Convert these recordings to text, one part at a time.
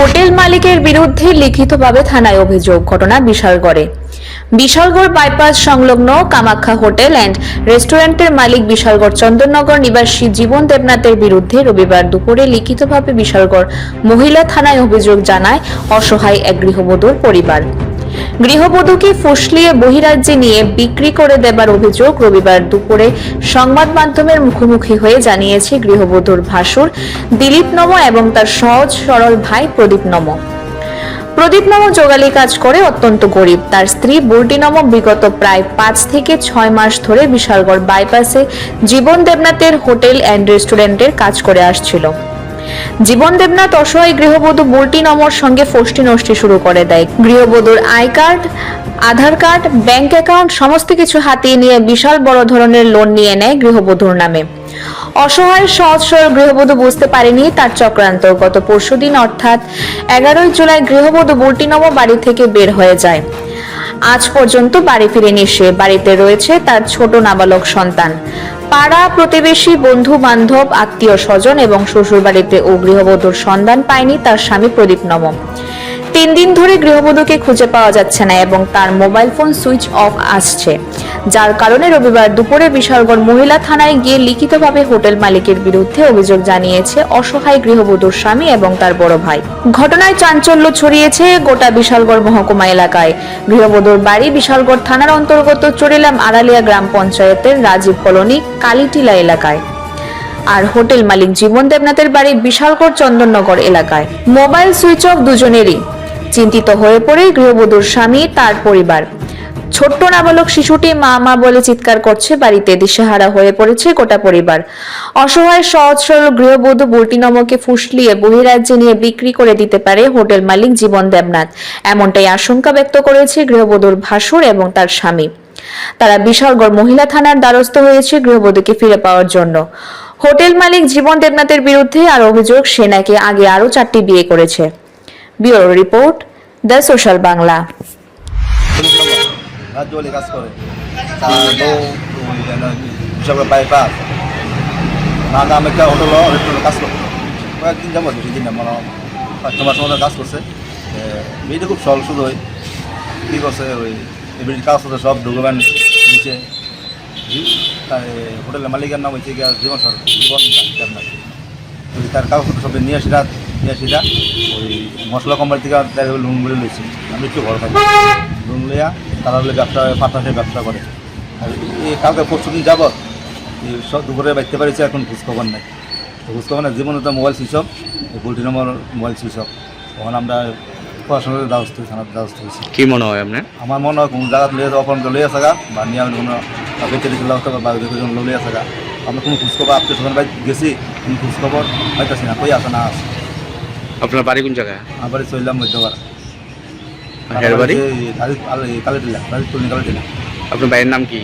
Hotel মালিকের বিরুদ্ধে লিখিতভাবে থানায় অভিযোগ, ঘটনা বিশালগড়ে। বিশালগড় বাইপাস সংলগ্ন কামাখ্যা হোটেল অ্যান্ড রেস্টুরেন্টের মালিক বিশালগড় চন্দননগর নিবাসী জীবন দেবনাথের বিরুদ্ধে রবিবার দুপুরে লিখিতভাবে বিশালগড় মহিলা থানায় অভিযোগ জানায় অসহায় এক গৃহবধূর পরিবার। গৃহবধূকে ফুসলিয়ে বহিরাজ্যে নিয়ে বিক্রি করে দেবার অভিযোগ রবিবার দুপুরে সংবাদ মাধ্যমের মুখোমুখি হয়ে জানিয়েছে গৃহবধূর ভাসুর দিলীপ নম এবং তার সহজ সরল ভাই প্রদীপ নম। প্রদীপ নম যোগালী কাজ করে অত্যন্ত গরিব। তার স্ত্রী বুর্টি নম বিগত প্রায় পাঁচ থেকে ছয় মাস ধরে বিশালগড় বাইপাসে জীবন দেবনাথের হোটেল অ্যান্ড রেস্টুরেন্টের কাজ করে আসছিল। জীবন দেবনাথ অসহায় গৃহবধূ বুলটি নমর সঙ্গে ফষ্টি নষ্টি শুরু করে দেয়। গৃহবধূর I card, Aadhaar card, bank account সমস্ত কিছু হাতিয়ে নিয়ে বিশাল বড় ধরনের লোন নিয়ে নেয় গৃহবধূর নামে। অসহায় সহজ সরল গৃহবধূ বুঝতে পারেনি তার চক্রান্ত। গত পরশুদিন অর্থাৎ এগারোই জুলাই গৃহবধূ বুলটি নম বাড়ি থেকে বের হয়ে যায়। আজ পর্যন্ত বাড়ি ফিরেনি সে। বাড়িতে রয়েছে তার ছোট নাবালক সন্তান। পাড়া প্রতিবেশী, বন্ধু, বান্ধব, আত্মীয় স্বজন এবং শ্বশুরবাড়িতে ও গৃহবধূর সন্ধান পায়নি তার স্বামী প্রদীপ নম। তিন দিন ধরে গৃহবধূকে খুঁজে পাওয়া যাচ্ছে না এবং তার মোবাইল ফোন সুইচ অফ আসছে। যার কারণে রবিবার দুপুরে বিশালগড় মহিলা থানায় গিয়ে লিখিতভাবে হোটেল মালিকের বিরুদ্ধে অভিযোগ জানিয়েছে অসহায় গৃহবধূর স্বামী এবং তার বড় ভাই। ঘটনায় চাঞ্চল্য ছড়িয়েছে গোটা বিশালগড় মহকুমা এলাকায়। গৃহবধূর বাড়ি বিশালগড় থানার অন্তর্গত চড়িলাম আড়ালিয়া গ্রাম পঞ্চায়েতের রাজীব কলোনি, কালীটিলা এলাকায়। আর হোটেল মালিক জীবন দেবনাথের বাড়ি বিশালগড় চন্দননগর এলাকায়। মোবাইল সুইচ অফ দুজনেরই। চিন্তিত হয়ে পড়ে গৃহবধূর স্বামী, তার পরিবার। ছোট্ট নাবালক শিশুটি মা মা বলে চিৎকার করছে, বাড়িতে দিশেহারা হয়ে পড়েছে গোটা পরিবার। অসহায় সহজ সরল গৃহবধূ বুলটি নমকে ফুসলিয়ে বহিরাজ্যে নিয়ে বিক্রি করে দিতে পারে হোটেল মালিক জীবন দেবনাথ। এমনটাই আশঙ্কা ব্যক্ত করেছে গৃহবধূর ভাসুর এবং তার স্বামী। তারা বিশালগড় মহিলা থানার দ্বারস্থ হয়েছে গৃহবধূকে ফিরে পাওয়ার জন্য। হোটেল মালিক জীবন দেবনাথের বিরুদ্ধে আর অভিযোগ, সে নাকি আগে আরও চারটি বিয়ে করেছে। Bureau report the social Bangla. কাজ করে তার হিসাবে বাইপাস না না আমি একটা হোটেল কাজ কয়েকদিন যাব কাজ করছে মেয়েটা খুব সরল শুধু ওই কী করছে ওই এমনি কাজ করছে সব ডকুমেন্ট দিচ্ছে হোটেলের মালিকের নাম হচ্ছে গিয়া জীবন সর জীবন তার কাগজপত্র সব নিয়ে আসিরা নিয়ে আসিরা ওই মশলা কোম্পানি থেকে তার লোনগুলো লইছি। আমি একটু ঘর থাকি লোন লইয়া তারা হলে ব্যবসা পার্টনারশিপ ব্যবসা করে। আর এই কালকে পরশু দিন যাবত সব দুপুরে বাইতে পারিছে এখন খোঁজখবর নাই। তো খোঁজখবর না জীবনে তো mobile switch off Goldie number mobile switch off তখন আমরা পড়াশোনার ব্যবস্থা থানার ব্যবস্থা হয়েছি। কি মনে হয় আপনার? আমার মনে হয় কোনো জায়গা লিয়ে অপন লইয়া থাকা বা নিয়ে আমি কোনো বেঁচে দিতে লাগতে বা লইয়া থাকা। আমরা কোনো খোঁজখবর আপনি সকাল গেছি কোনো খোঁজখবর পাইতেছি না কই আছে না আছে। আপনার বাড়ি কোন জায়গায়? আবার চললাম মধ্যবার হের বাড়ি? কালে দিলা রাজীব কলোনি কালে আপনার বাড়ির নাম কি?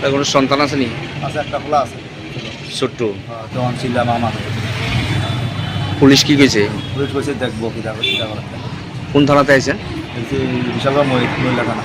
তার কোনো সন্তান আছে নি? আছে একটা খোলা আছে। ছোট্ট। হ্যাঁ, তখন ছিলাম আমার পুলিশ কি কইছে? পুলিশ বসে দেখব কিতা কিতা কোন থানাতে আইছেন? বিশাল বড় মহি- মহিলা থানা